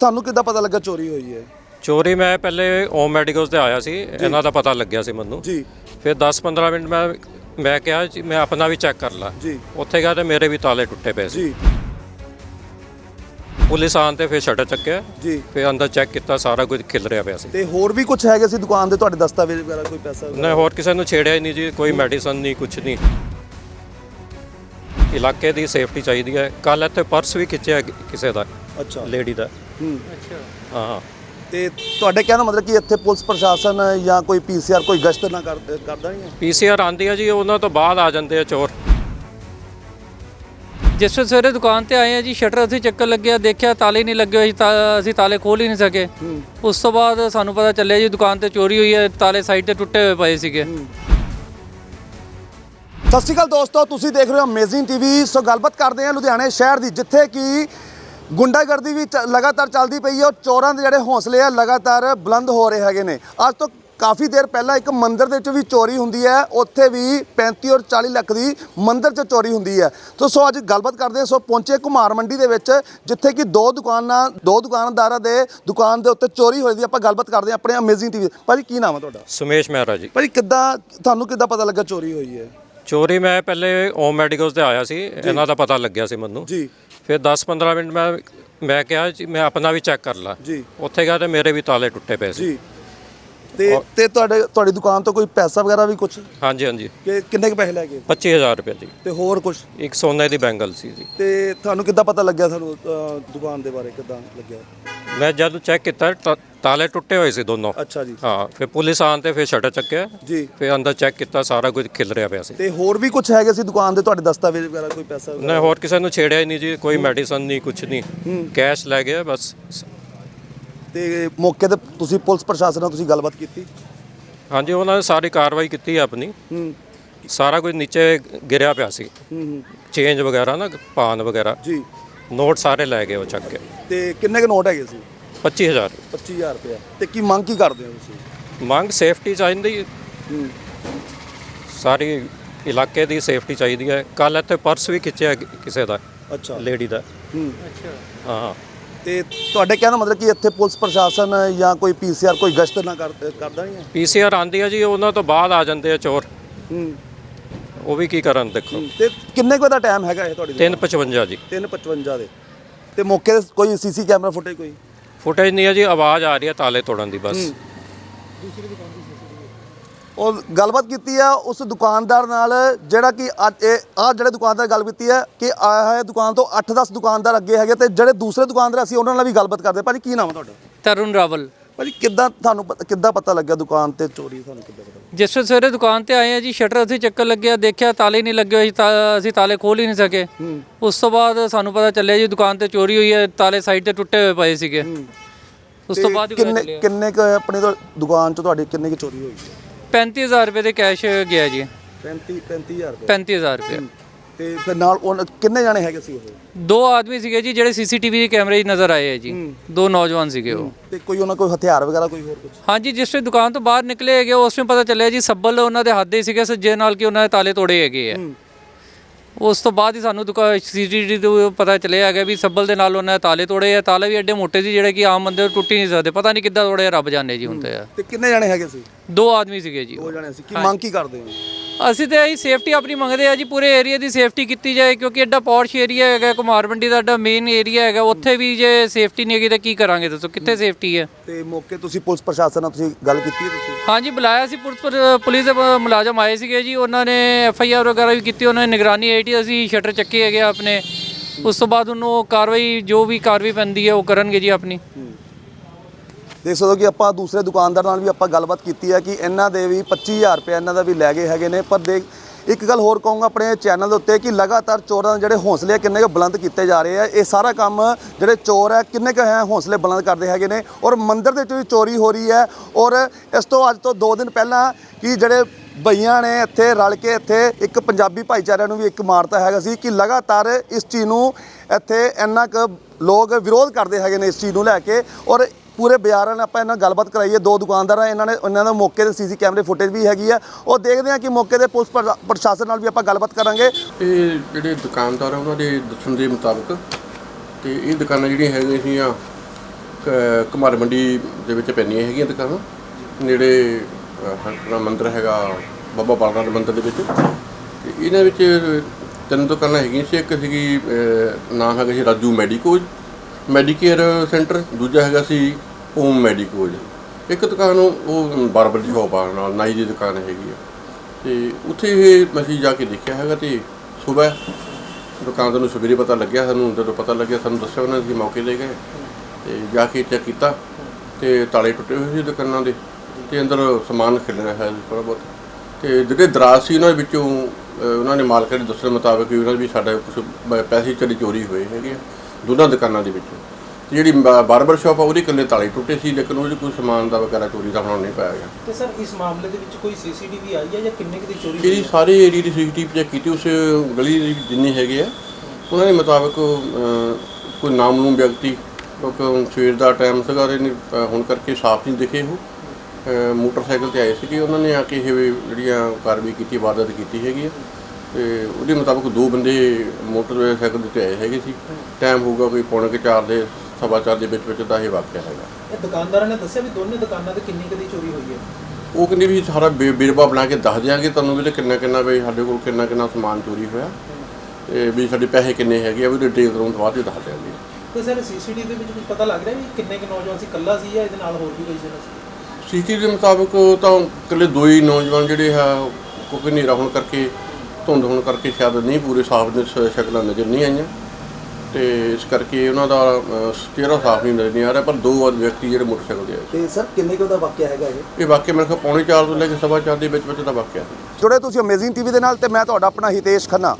ਤੁਹਾਨੂੰ ਕਿੱਦਾਂ ਪਤਾ ਲੱਗਾ ਚੋਰੀ ਹੋਈ ਹੈ? ਚੋਰੀ ਮੈਂ ਪਹਿਲੇ ਓਮ ਮੈਡੀਕਲਸ ਤੇ ਆਇਆ ਸੀ ਇਹਨਾਂ ਦਾ ਪਤਾ ਲੱਗਿਆ ਸੀ ਮੈਨੂੰ। ਜੀ। ਫਿਰ 10-15 ਮਿੰਟ ਮੈਂ ਮੈਂ ਕਿਹਾ ਜੀ ਮੈਂ ਆਪਣਾ ਵੀ ਚੈੱਕ ਕਰ ਲਾ। ਜੀ। ਉੱਥੇ ਗਿਆ ਤੇ ਮੇਰੇ ਵੀ ਤਾਲੇ ਟੁੱਟੇ ਪਏ ਸੀ। ਜੀ। ਪੁਲਿਸ ਆਉਣ ਤੇ ਫਿਰ ਸ਼ਟਰ ਚੱਕਿਆ। ਜੀ। ਫਿਰ ਅੰਦਰ ਚੈੱਕ ਕੀਤਾ ਸਾਰਾ ਕੁਝ ਖਿਲ ਰਿਹਾ ਪਿਆ ਸੀ। ਤੇ ਹੋਰ ਵੀ ਕੁਝ ਹੈਗੇ ਸੀ ਦੁਕਾਨ ਦੇ ਤੁਹਾਡੇ ਦਸਤਾਵੇਜ਼ ਵਗੈਰਾ ਕੋਈ ਪੈਸਾ? ਨਾ ਹੋਰ ਕਿਸੇ ਨੂੰ ਛੇੜਿਆ ਹੀ ਨਹੀਂ ਜੀ ਕੋਈ ਮੈਡੀਸਨ ਨਹੀਂ ਕੁਝ ਨਹੀਂ। ਇਲਾਕੇ ਦੀ ਸੇਫਟੀ ਚਾਹੀਦੀ ਹੈ। ਕੱਲ ਇੱਥੇ ਪਰਸ ਵੀ ਖਿੱਚਿਆ ਕਿ- ਕਿਸੇ ਦਾ ਅੱਛਾ। ਲੇਡੀ ਦਾ। ਹੂੰ। ਹਾਂ ਤੇ ਤੁਹਾਡੇ ਕਹਿਣ ਦਾ ਮਤਲਬ ਕਿ ਇੱਥੇ ਪੁਲਿਸ ਪ੍ਰਸ਼ਾਸਨ ਜਾਂ ਕੋਈ ਪੀਸੀਆਰ ਕੋਈ ਗਸ਼ਤ ਨਾ ਕਰ- ਕਰਦਾ ਨਹੀਂ ਹੈ? ਪੀਸੀਆਰ ਆਂਦੀ ਹੈ ਜੀ ਉਹਨਾਂ ਤੋਂ ਬਾਅਦ ਆ ਜਾਂਦੇ ਆ ਚੋਰ। ਜਿਸ ਵੇਲੇ ਸਵੇਰੇ ਦੁਕਾਨ ਤੇ ਆਏ ਆ ਜੀ ਸ਼ਟਰ ਅਸੀਂ ਚੱਕਰ ਲੱਗਿਆ ਦੇਖਿਆ ਤਾਲੇ ਨਹੀਂ ਲੱਗੇ ਹੋਏ ਸੀ, ਤਾਂ ਅਸੀਂ ਤਾਲੇ ਖੋਲ ਹੀ ਨਹੀਂ ਸਕੇ। ਉਸ ਤੋਂ ਬਾਅਦ ਸਾਨੂੰ ਪਤਾ ਚੱਲਿਆ ਜੀ ਦੁਕਾਨ ਤੇ ਚੋਰੀ ਹੋਈ ਹੈ ਤਾਲੇ ਸਾਈਡ ਤੇ ਟੁੱਟੇ ਹੋਏ ਪਏ ਸੀਗੇ। ਸਤਿ ਸ਼੍ਰੀ ਅਕਾਲ ਦੋਸਤੋ ਤੁਸੀਂ ਦੇਖ ਰਹੇ ਹੋ ਅਮੇਜ਼ਿੰਗ ਟੀਵੀ ਸੋ ਗੱਲਬਾਤ ਕਰਦੇ ਹਾਂ ਲੁਧਿਆਣੇ ਸ਼ਹਿਰ ਦੀ ਜਿੱਥੇ ਕਿ ਗੁੰਡਾਗਰਦੀ ਵੀ ਚ- ਲਗਾਤਾਰ ਚੱਲਦੀ ਪਈ ਹੈ ਔਰ ਚੋਰਾਂ ਦੇ ਜਿਹੜੇ ਹੌਸਲੇ ਆ ਲਗਾਤਾਰ ਬੁਲੰਦ ਹੋ ਰਹੇ ਹੈਗੇ ਨੇ। ਅੱਜ ਤੋਂ ਕਾਫੀ ਦੇਰ ਪਹਿਲਾਂ ਇੱਕ ਮੰਦਿਰ ਦੇ ਵਿੱਚ ਵੀ ਚੋਰੀ ਹੁੰਦੀ ਹੈ ਉੱਥੇ ਵੀ 35 ਔਰ 40 ਲੱਖ ਦੀ ਮੰਦਿਰ 'ਚ ਚੋਰੀ ਹੁੰਦੀ ਹੈ। ਤੋ ਸੋ ਅੱਜ ਗੱਲਬਾਤ ਕਰਦੇ ਹਾਂ ਸੋ ਪਹੁੰਚੇ ਕੁਮਾਰ ਮੰਡੀ ਦੇ ਵਿੱਚ ਜਿੱਥੇ ਕਿ ਦੋ ਦੁਕਾਨਾਂ ਦੋ ਦੁਕਾਨਦਾਰਾਂ ਦੇ ਦੁਕਾਨ ਦੇ ਉੱਤੇ ਚੋਰੀ ਹੋਈ ਦੀ ਆਪਾਂ ਗੱਲਬਾਤ ਕਰਦੇ ਹਾਂ ਆਪਣੇ ਅਮੇਜ਼ਿੰਗ ਟੀਵੀ ਭਾਜੀ ਕੀ ਨਾਮ ਹੈ ਤੁਹਾਡਾ? ਸੁਮੇਸ਼ ਮਹਿਰਾ ਜੀ। ਭਾਜੀ ਕਿੱਦਾਂ ਤੁਹਾਨੂੰ ਕਿੱਦਾਂ ਪਤਾ ਲੱਗਾ ਚੋਰੀ ਹੋਈ ਹੈ? ਚੋਰੀ ਮੈਂ ਪਹਿਲੇ ਓਮ ਮੈਡੀਕਲਸ ਤੇ ਆਇਆ ਸੀ ਇਹਨਾਂ ਦਾ ਪਤਾ ਲੱਗਿਆ ਸੀ ਮੈਨੂੰ। ਜੀ। ਫਿਰ 10-15 ਮਿੰਟ ਮੈਂ ਮੈਂ ਕਿਹਾ ਜੀ ਮੈਂ ਆਪਣਾ ਵੀ ਚੈੱਕ ਕਰ ਲਾ। ਜੀ। ਉੱਥੇ ਗਿਆ ਤੇ ਮੇਰੇ ਵੀ ਤਾਲੇ ਟੁੱਟੇ ਪਏ ਸੀ। ਜੀ। ਤੇ ਤੇ ਤੁਹਾਡੇ ਤੁਹਾਡੀ ਦੁਕਾਨ ਤੋਂ ਕੋਈ ਪੈਸਾ ਵਗੈਰਾ ਵੀ ਕੁਝ ਹਾਂਜੀ ਹਾਂਜੀ। ਕਿ ਕਿੰਨੇ ਕੁ ਪੈਸੇ ਲੈ ਗਏ? 25000 ਰੁਪਏ ਜੀ। ਤੇ ਹੋਰ ਕੁਝ ਇੱਕ ਸੋਨੇ ਦੀ ਬੈਂਗਲ ਸੀ ਜੀ। ਤੇ ਤੁਹਾਨੂੰ ਕਿੱਦਾਂ ਪਤਾ ਲੱਗਿਆ ਤੁਹਾਨੂੰ ਅਹ, ਦੁਕਾਨ ਦੇ ਬਾਰੇ ਕਿੱਦਾਂ ਲੱਗਿਆ? ਮੈਂ ਜਦ ਚੈੱਕ ਕੀਤਾ ਤਾਂ ਤਾਲੇ ਟੁੱਟੇ ਹੋਏ ਸੀ ਦੋਨੋਂ। ਅੱਛਾ ਜੀ। ਹਾਂ ਫਿਰ ਪੁਲਿਸ ਆਉਣ ਤੇ ਫਿਰ ਸ਼ਟਰ ਚੱਕਿਆ। ਜੀ। ਫਿਰ ਅੰਦਰ ਚੈੱਕ ਕੀਤਾ ਸਾਰਾ ਕੁਝ ਖਿਲ ਰਿਹਾ ਪਿਆ ਸੀ। ਤੇ ਹੋਰ ਵੀ ਕੁਝ ਹੈਗੇ ਸੀ ਦੁਕਾਨ ਦੇ ਤੁਹਾਡੇ ਦਸਤਾਵੇਜ਼ ਵਗੈਰਾ ਕੋਈ ਪੈਸਾ ਵਗੈਰਾ? ਨਾ ਹੋਰ ਕਿਸੇ ਨੂੰ ਛੇੜਿਆ ਹੀ ਨਹੀਂ ਜੀ ਕੋਈ ਮੈਡੀਸਨ ਨਹੀਂ ਕੁਝ ਨਹੀਂ। ਕੈਸ਼ ਲੈ ਗਿਆ ਬਸ। ਤੇ ਮੌਕੇ ਤੇ ਤੁਸੀਂ ਪੁਲਿਸ ਪ੍ਰਸ਼ਾਸਨ ਨਾਲ ਤੁਸੀਂ ਗੱਲਬਾਤ ਕੀਤੀ? ਹਾਂਜੀ ਉਹਨਾਂ ਨੇ ਸਾਰੀ ਕਾਰਵਾਈ ਕੀਤੀ ਆਪਣੀ। ਹੂੰ। ਸਾਰਾ ਕੁਝ ਨੀਚੇ ਗਿਰਿਆ ਪਿਆ ਸੀ। ਹੂੰ ਹੂੰ। ਚੇਂਜ ਵਗੈਰਾ ਨਾ ਪਾਨ ਵਗੈਰਾ। ਜੀ। ਨੋਟ ਸਾਰੇ ਲੈ ਗਏ ਉਹ ਚੱਕ ਕੇ। ਤੇ ਕਿੰਨੇ ਕੁ ਨੋਟ ਹੈਗੇ ਸੀ? 25000 25000 ਰੁਪਇਆ। ਤੇ ਕੀ ਮੰਗ ਕੀ ਕਰਦੇ ਹੋ ਤੁਸੀਂ? ਮੰਗ ਸੇਫਟੀ ਚਾਹੀਦੀ ਸਾਰੀ ਇਲਾਕੇ ਦੀ ਸੇਫਟੀ ਚਾਹੀਦੀ ਹੈ। ਕੱਲ ਇੱਥੇ ਪਰਸ ਵੀ ਖਿੱਚਿਆ ਕਿ- ਕਿਸੇ ਦਾ। ਅੱਛਾ। ਲੇਡੀ ਦਾ। ਹੂੰ। ਹਾਂ। ਤੇ ਤੁਹਾਡੇ ਕਹਿਣ ਦਾ ਮਤਲਬ ਕਿ ਇੱਥੇ ਪੁਲਿਸ ਪ੍ਰਸ਼ਾਸਨ ਜਾਂ ਕੋਈ ਪੀਸੀਆਰ ਕੋਈ ਗਸ਼ਤ ਨਾ ਕਰ- ਕਰਦਾ ਨਹੀਂ ਹੈ? ਪੀਸੀਆਰ ਆਂਦੀ ਹੈ ਜੀ ਉਹਨਾਂ ਤੋਂ ਬਾਅਦ ਆ ਜਾਂਦੇ ਆ ਚੋਰ। ਹੂੰ। ਉਹ ਵੀ ਕੀ ਕਰਨ ਦੇਖੋ। ਤੇ ਕਿੰਨੇ ਕੁ ਦਾ ਟਾਈਮ ਹੈਗਾ ਇਹ ਤੁਹਾਡੀ 355 ਜੀ। 355 ਦੇ। ਤੇ ਮੌਕੇ ਤੇ ਕੋਈ ਸੀਸੀ ਕੈਮਰਾ ਫੁਟੇਜ ਕੋਈ? ਫੁਟੇਜ ਨਹੀਂ ਹੈ ਜੀ ਆਵਾਜ਼ ਆ ਰਹੀ ਹੈ ਤਾਲੇ ਤੋੜਨ ਦੀ ਬਸ। ਉਹ ਗੱਲਬਾਤ ਕੀਤੀ ਆ ਉਸ ਦੁਕਾਨਦਾਰ ਨਾਲ ਜਿਹੜਾ ਕਿ ਅੱਜ ਇਹ ਆ ਜਿਹੜੇ ਦੁਕਾਨਦਾਰ ਗੱਲ ਕੀਤੀ ਹੈ ਕਿ ਆਇਆ ਹੈ ਦੁਕਾਨ ਤੋਂ 8-10 ਦੁਕਾਨਦਾਰ ਅੱਗੇ ਹੈਗੇ ਤੇ ਜਿਹੜੇ ਦੂਸਰੇ ਦੁਕਾਨਦਾਰ ਅਸੀਂ ਉਹਨਾਂ ਨਾਲ ਵੀ ਗੱਲਬਾਤ ਕਰਦੇ ਭਾਜੀ ਕੀ ਨਾਮ ਹੈ ਤੁਹਾਡਾ? ਤਰੁਣ ਰਾਵਲ। ਭਾਜੀ ਕਿੱਦਾਂ ਤੁਹਾਨੂੰ ਪਤਾ- ਕਿੱਦਾਂ ਪਤਾ ਲੱਗਿਆ ਦੁਕਾਨ ਤੇ ਚੋਰੀ ਤੁਹਾਨੂੰ ਕਿੱਦਾਂ ਪਤਾ ਲੱਗਾ? ਜਿਸ ਵੇਲੇ ਸਵੇਰੇ ਦੁਕਾਨ ਤੇ ਆਏ ਆ ਜੀ ਸ਼ਟਰ ਅਸੀਂ ਚੱਕਰ ਲੱਗਿਆ ਦੇਖਿਆ ਤਾਲੇ ਨਹੀਂ ਲੱਗੇ ਹੋਏ ਸੀ, ਤਾਂ ਅਸੀਂ ਤਾਲੇ ਖੋਲ ਹੀ ਨਹੀਂ ਸਕੇ। ਉਸ ਤੋਂ ਬਾਅਦ ਸਾਨੂੰ ਪਤਾ ਚੱਲਿਆ ਜੀ ਦੁਕਾਨ ਤੇ ਚੋਰੀ ਹੋਈ ਹੈ ਤਾਲੇ ਸਾਈਡ ਤੇ ਟੁੱਟੇ ਹੋਏ ਪਏ ਸੀਗੇ। ਉਸ ਤੋਂ ਬਾਅਦ ਹੀ ਪਤਾ ਕਿੰਨੇ ਚੱਲਿਆ। ਕਿੰਨੇ ਕੁ ਆਪਣੇ ਤੋਂ ਦੁਕਾਨ ਤੋਂ ਤੁਹਾਡੀ ਕਿੰਨੇ ਕੁ ਚੋਰੀ ਹੋਈ? ਹੈ 35000 ਰੁਪਏ ਦੇ ਕੈਸ਼ ਗਿਆ ਜੀ। 35 35000 ਰੁਪਏ। 35000 ਰੁਪਏ। ਤੇ ਫਿਰ ਨਾਲ ਉਹ ਕਿੰਨੇ ਜਾਣੇ ਹੈਗੇ ਸੀ ਉਹ? ਦੋ ਆਦਮੀ ਸੀਗੇ ਜੀ ਜਿਹੜੇ ਸੀਸੀਟੀਵੀ ਦੇ ਕੈਮਰੇ 'ਚ ਨਜ਼ਰ ਆਏ ਆ ਜੀ। ਦੋ ਨੌਜਵਾਨ ਸੀਗੇ ਉਹ। ਤੇ ਕੋਈ ਉਹਨਾਂ ਕੋਈ ਹਥਿਆਰ ਵਗੈਰਾ ਕੋਈ ਹੋਰ ਕੁਝ ਹਾਂਜੀ ਜਿਸ ਵੇ ਦੁਕਾਨ ਤੋਂ ਬਾਹਰ ਨਿਕਲੇ ਹੈਗੇ ਉਸ ਨੂੰ ਪਤਾ ਚੱਲਿਆ ਜੀ ਸੱਬਲ ਉਹਨਾਂ ਦੇ ਹੱਥ ਦੇ ਸੀਗੇ ਸੱਜੇ ਨਾਲ ਕਿ ਉਹਨਾਂ ਦੇ ਤਾਲੇ ਤੋੜੇ ਹੈਗੇ ਆ। ਉਸ ਤੋਂ ਬਾਅਦ ਹੀ ਸਾਨੂੰ ਦੁਕਾਨ ਸੀਸੀਟੀਵੀ ਤੋਂ ਪਤਾ ਚੱਲਿਆ ਹੈਗਾ ਵੀ ਸੱਬਲ ਦੇ ਨਾਲ ਉਹਨਾਂ ਦੇ ਤਾਲੇ ਤੋੜੇ ਆ। ਤਾਲੇ ਵੀ ਐਡੇ ਮੋਟੇ ਸੀ ਜਿਹੜੇ ਕਿ ਆਮ ਬੰਦੇ ਤੋਂ ਟੁੱਟ ਹੀ ਨਹੀਂ ਸਕਦੇ। ਪਤਾ ਨਹੀਂ ਕਿੱਦਾਂ ਤੋੜੇ ਆ, ਰੱਬ ਜਾਣੇ ਜੀ ਹੁੰਦੇ ਆ। ਤੇ ਕਿੰਨੇ ਜਾਣੇ ਹੈਗੇ ਸੀ? ਦੋ ਆਦਮੀ ਸੀਗੇ ਜੀ ਉਹ। ਦੋ ਜਾਣੇ ਸੀ। ਕੀ ਮੰਗ ਕੀ ਕਰਦੇ ਹੋ? ਅਸੀਂ ਤੇ ਇਹੀ ਸੇਫਟੀ ਆਪਣੀ ਮੰਗਦੇ ਆ ਜੀ ਪੂਰੇ ਏਰੀਆ ਦੀ ਸੇਫਟੀ ਕੀਤੀ ਜਾਏ ਕਿਉਂਕਿ ਐਡਾ ਪੌਸ਼ ਏਰੀਆ ਹੈਗਾ ਕੁਮਾਰ ਮੰਡੀ ਦਾ ਐਡਾ ਮੇਨ ਏਰੀਆ ਹੈਗਾ ਉੱਥੇ ਵੀ ਜੇ ਸੇਫਟੀ ਨਹੀਂ ਹੈਗੀ ਤਾਂ ਕੀ ਕਰਾਂਗੇ ਦੱਸੋ ਕਿੱਥੇ ਸੇਫਟੀ ਹੈ? ਤੇ ਮੌਕੇ ਤੁਸੀਂ ਪੁਲਿਸ ਪ੍ਰਸ਼ਾਸਨ ਨਾਲ ਤੁਸੀਂ ਗੱਲ ਕੀਤੀ ਹੈ ਤੁਸੀਂ? ਹਾਂਜੀ ਬੁਲਾਇਆ ਸੀ ਪੁਲਿਸ ਪਰ- ਪੁਲਿਸ ਦੇ ਬ- ਮੁਲਾਜ਼ਮ ਆਏ ਸੀਗੇ ਜੀ ਉਹਨਾਂ ਨੇ ਐਫ ਆਈ ਆਰ ਵਗੈਰਾ ਵੀ ਕੀਤੀ ਉਹਨਾਂ ਨੇ ਨਿਗਰਾਨੀ ਆਈ ਅਸੀਂ ਸ਼ਟਰ ਚੱਕੇ ਹੈਗੇ ਆ ਆਪਣੇ ਉਸ ਤੋਂ ਬਾਅਦ ਉਹਨੂੰ ਕਾਰਵਾਈ ਜੋ ਵੀ ਕਾਰਵਾਈ ਪੈਂਦੀ ਹੈ ਉਹ ਕਰਨਗੇ ਜੀ ਆਪਣੀ। ਦੇਖ ਸਕਦੇ ਹੋ ਕਿ ਆਪਾਂ ਦੂਸਰੇ ਦੁਕਾਨਦਾਰ ਨਾਲ ਵੀ ਆਪਾਂ ਗੱਲਬਾਤ ਕੀਤੀ ਹੈ ਕਿ ਇਹਨਾਂ ਦੇ ਵੀ 25000 ਰੁਪਏ ਇਹਨਾਂ ਦਾ ਵੀ ਲੈ ਗਏ ਹੈਗੇ ਨੇ। ਪਰ ਦੇਖ, ਇੱਕ ਗੱਲ ਹੋਰ ਕਹੂੰਗਾ ਆਪਣੇ ਚੈਨਲ ਦੇ ਉੱਤੇ ਕਿ ਲਗਾਤਾਰ ਚੋਰਾਂ ਦੇ ਜਿਹੜੇ ਹੌਸਲੇ ਆ, ਕਿੰਨੇ ਕੁ ਬੁਲੰਦ ਕੀਤੇ ਜਾ ਰਹੇ ਆ। ਇਹ ਸਾਰਾ ਕੰਮ ਜਿਹੜੇ ਚੋਰ ਹੈ ਕਿੰਨੇ ਕੁ ਹੈ ਹੌਸਲੇ ਬੁਲੰਦ ਕਰਦੇ ਹੈਗੇ ਨੇ। ਔਰ ਮੰਦਿਰ ਦੇ ਵਿੱਚ ਵੀ ਚੋਰੀ ਹੋ ਰਹੀ ਹੈ। ਔਰ ਇਸ ਤੋਂ ਅੱਜ ਤੋਂ 2 ਦਿਨ ਪਹਿਲਾਂ ਕਿ ਜਿਹੜੇ ਬਈਆਂ ਨੇ ਇੱਥੇ ਰਲ ਕੇ ਇੱਥੇ ਇੱਕ ਪੰਜਾਬੀ ਭਾਈਚਾਰਿਆਂ ਨੂੰ ਵੀ ਇੱਕ ਮਾਰਤਾ ਹੈਗਾ ਸੀ ਕਿ ਲਗਾਤਾਰ ਇਸ ਚੀਜ਼ ਨੂੰ ਇੱਥੇ ਇੰਨਾ ਕੁ ਲੋਕ ਵਿਰੋਧ ਕਰਦੇ ਹੈਗੇ ਨੇ ਇਸ ਚੀਜ਼ ਨੂੰ ਲੈ ਕੇ। ਔਰ ਪੂਰੇ ਬਾਜ਼ਾਰਾਂ ਨਾਲ ਆਪਾਂ ਇਹਨਾਂ ਨਾਲ ਗੱਲਬਾਤ ਕਰਾਈਏ ਦੋ ਦੁਕਾਨਦਾਰ ਆ ਇਹਨਾਂ ਨੇ ਇਹਨਾਂ ਦਾ ਮੌਕੇ ਤੇ ਸੀਸੀ ਕੈਮਰੇ ਫੁਟੇਜ ਵੀ ਹੈਗੀ ਆ। ਉਹ ਦੇਖਦੇ ਆ ਕਿ ਮੌਕੇ ਦੇ ਪੁਲਿਸ ਪ੍ਰਸ਼ਾ- ਪ੍ਰਸ਼ਾਸਨ ਨਾਲ ਵੀ ਆਪਾਂ ਗੱਲਬਾਤ ਕਰਾਂਗੇ। ਇਹ ਜਿਹੜੇ ਦੁਕਾਨਦਾਰ ਆ ਉਹਨਾਂ ਦੇ ਦੱਸਣ ਦੇ ਮੁਤਾਬਕ ਤੇ ਇਹ ਦੁਕਾਨਾਂ ਜਿਹੜੀਆਂ ਹੈਗੀਆਂ ਸੀਆਂ ਕ- ਕੁਮਾਰ ਮੰਡੀ ਦੇ ਵਿੱਚ ਪੈਂਦੀਆਂ ਹੈਗੀਆਂ ਦੁਕਾਨਾਂ। ਨੇੜੇ ਅ, ਹਰਪੁਰਾ ਮੰਦਿਰ ਹੈਗਾ ਬਾਬਾ ਬਾਲਨਾਥ ਮੰਦਿਰ ਦੇ ਵਿੱਚ। ਤੇ ਇਹਨਾਂ ਵਿੱਚ ਤਿੰਨ ਦੁਕਾਨਾਂ ਹੈਗੀਆਂ ਸੀ ਇੱਕ ਸੀਗੀ ਅ, ਨਾਮ ਹੈਗਾ ਸੀ ਰਾਜੂ ਮੈਡੀਕੋਜ ਮੈਡੀਕੇਅਰ ਸੈਂਟਰ ਦੂਜਾ ਹੈਗਾ ਸੀ ਓਮ ਮੈਡੀਕੋਜ ਇੱਕ ਦੁਕਾਨ ਉਹ ਬਾਰਬਰ ਦੀ ਸ਼ੋਪ ਆ ਨਾਲ, ਨਾਈ ਦੀ ਦੁਕਾਨ ਹੈਗੀ ਆ। ਤੇ ਉੱਥੇ ਇਹ ਅਸੀਂ ਜਾ ਕੇ ਦੇਖਿਆ ਹੈਗਾ ਤੇ ਸਵੇਰ ਦੁਕਾਨਦਾਰ ਨੂੰ ਸਵੇਰੇ ਪਤਾ ਲੱਗਿਆ ਸਾਨੂੰ, ਜਦੋਂ ਪਤਾ ਲੱਗਿਆ ਸਾਨੂੰ ਦੱਸਿਆ ਉਹਨਾਂ ਨੇ ਅਸੀਂ ਮੌਕੇ ਤੇ ਗਏ। ਤੇ ਜਾ ਕੇ ਚੈੱਕ ਕੀਤਾ ਤੇ ਤਾਲੇ ਟੁੱਟੇ ਹੋਏ ਸੀ ਦੁਕਾਨਾਂ ਦੇ ਤੇ ਅੰਦਰ ਸਮਾਨ ਖਿਲ ਰਿਹਾ ਹੈ ਥੋੜਾ ਬਹੁਤ। ਤੇ ਜਿਹੜੇ ਦਰਾਜ ਸੀ ਉਹਨਾਂ ਦੇ ਵਿੱਚੋਂ ਉਹਨਾਂ ਨੇ ਮਾਲਕ ਦੇ ਦੱਸਣ ਮੁਤਾਬਕ ਵੀ ਉਹਨਾਂ ਦੇ ਵੀ ਸਾਡਾ ਕੁਝ ਪੈਸੇ ਚੋਰੀ ਚੋਰੀ ਹੋਏ ਹੈਗੇ ਆ। ਦੋਨਾਂ ਦੁਕਾਨਾਂ ਦੇ ਵਿੱਚੋਂ। ਤੇ ਜਿਹੜੀ ਬਾਰਬਰ ਸ਼ਾਪ ਆ ਉਹਦੇ ਇਕੱਲੇ ਤਾਲੇ ਟੁੱਟੇ ਸੀ ਲੇਕਿਨ ਉਹਦੇ ਕੋਈ ਸਮਾਨ ਦਾ ਵਗੈਰਾ ਚੋਰੀ ਦਾ ਹੋਣਾ ਨਹੀਂ ਪਾਇਆ ਗਿਆ। ਤੇ ਸਰ ਇਸ ਮਾਮਲੇ ਦੇ ਵਿੱਚ ਕੋਈ ਸੀਸੀਟੀਵੀ ਆਈ ਹੈ ਜਾਂ ਕਿੰਨੇ ਕੁ ਦੀ ਚੋਰੀ ਹੋਈ ਇਹਦੀ ਸਾਰੇ ਏਰੀਆ ਦੀ ਸੀਸੀਟੀਵੀ ਚੈੱਕ ਕੀਤੀ ਉਸ ਗਲੀ ਦੀ ਜਿੰਨੀ ਹੈਗੇ ਆ ਉਹਨਾਂ ਦੇ ਮੁਤਾਬਕ ਅਹ, ਕੋਈ ਨਾਮਲੂਮ ਵਿਅਕਤੀ ਕਿਉਂਕਿ ਸਵੇਰ ਦਾ ਟਾਈਮ ਸੀਗਾ ਨੇ ਅਹ, ਹੁਣ ਕਰਕੇ ਸਾਫ਼ ਨਹੀਂ ਦਿਖੇ ਉਹ। ਅਹ, ਮੋਟਰਸਾਈਕਲ ਤੇ ਆਏ ਸੀਗੇ ਉਹਨਾਂ ਨੇ ਆ ਕੇ ਇਹ ਵੀ ਜਿਹੜੀਆਂ ਕਾਰਵਾਈ ਕੀਤੀ ਵਾਰਦਾਤ ਕੀਤੀ ਹੈਗੀ ਆ। ਤੇ ਉਹਦੇ ਮੁਤਾਬਕ ਦੋ ਬੰਦੇ ਮੋਟਰਸਾਈਕਲ ਦੇ ਤੇ ਆਏ ਹੈਗੇ ਸੀ। ਟਾਈਮ ਹੋਊਗਾ ਕੋਈ ਪੌਣੇ ਕੁ ਚਾਰ ਦੇ ਸਵਾ ਚਾਰ ਦੇ ਵਿੱਚ ਵਿੱਚ ਦਾ ਇਹ ਵਾਕਿਆ ਹੈਗਾ। ਇਹ ਦੁਕਾਨਦਾਰਾਂ ਨੇ ਦੱਸਿਆ ਵੀ ਦੋਨੇ ਦੁਕਾਨਾਂ ਤੇ ਕਿੰਨੀ ਕੁ ਦੀ ਚੋਰੀ ਹੋਈ ਹੈ? ਉਹ ਕਹਿੰਦੇ ਵੀ ਸਾਰਾ ਬੇ- ਵੇਰਵਾ ਬਣਾ ਕੇ ਦੱਸ ਦਿਆਂਗੇ ਤੁਹਾਨੂੰ ਵੀ ਕਿੰਨਾ ਕਿੰਨਾ ਵੀ ਸਾਡੇ ਕੋਲ ਕਿੰਨਾ ਕਿੰਨਾ ਸਮਾਨ ਚੋਰੀ ਹੋਇਆ। ਤੇ ਵੀ ਸਾਡੇ ਪੈਸੇ ਕਿੰਨੇ ਹੈਗੇ ਆ ਵੀ ਡਿਟੇਲ ਤੋਂ ਬਾਅਦ ਹੀ ਦੱਸ ਦਿਆਂਗੇ। ਤੇ ਸਰ ਸੀਸੀਟੀਵੀ ਦੇ ਵਿੱਚ ਕੁਝ ਪਤਾ ਲੱਗ ਰਿਹਾ ਵੀ ਕਿੰਨੇ ਕੁ ਨੌਜਵਾਨ ਸੀ? ਇਕੱਲਾ ਸੀ ਜਾਂ ਇਹਦੇ ਨਾਲ ਹੋਰ ਵੀ ਕੋਈ ਸੀ? ਸੀਟੀ ਦੇ ਮੁਤਾਬਕ ਤਾਂ ਇਕੱਲੇ ਦੋ ਹੀ ਨੌਜਵਾਨ ਜਿਹੜੇ ਆ ਕਿਉਂਕਿ ਹਨੇਰਾ ਹੋਣ ਕਰਕੇ ਧੁੰਦ ਹੋਣ ਕਰਕੇ ਸ਼ਾਇਦ ਨਹੀਂ ਪੂਰੇ ਸਾਫ਼ ਨੇ ਸ਼ਕਲਾਂ ਨਜ਼ਰ ਨਹੀਂ ਆਈਆਂ। ਤੇ ਇਸ ਕਰਕੇ ਉਹਨਾਂ ਦਾ ਚਿਹਰਾ ਸਾਫ਼ ਨਹੀਂ ਨਜ਼ਰ ਨਹੀਂ ਆ ਰਿਹਾ ਪਰ ਦੋ ਵਿਅਕਤੀ ਜਿਹੜੇ ਮੋਟਰਸਾਈਕਲ ਤੇ ਆਏ। ਤੇ ਸਰ ਕਿੰਨੇ ਕੁ ਦਾ ਵਾਕਿਆ ਹੈਗਾ ਇਹ? ਸੀ। ਇਹ ਵਾਕਿਆ ਮੇਰੇ ਖਿਆਲ ਪੌਣੇ ਚਾਰ ਤੋਂ ਲੈ ਕੇ ਸਵਾ ਚਾਰ ਦੇ ਵਿੱਚ ਵਿੱਚ ਦਾ ਵਾਕਿਆ। ਸੀ ਜੁੜੇ ਤੁਸੀਂ ਅਮੇਜ਼ਿੰਗ ਟੀਵੀ ਦੇ ਨਾਲ ਤੇ ਮੈਂ ਤੁਹਾਡਾ ਆਪਣਾ ਹਿਤੇਸ਼ ਖੰਨਾ।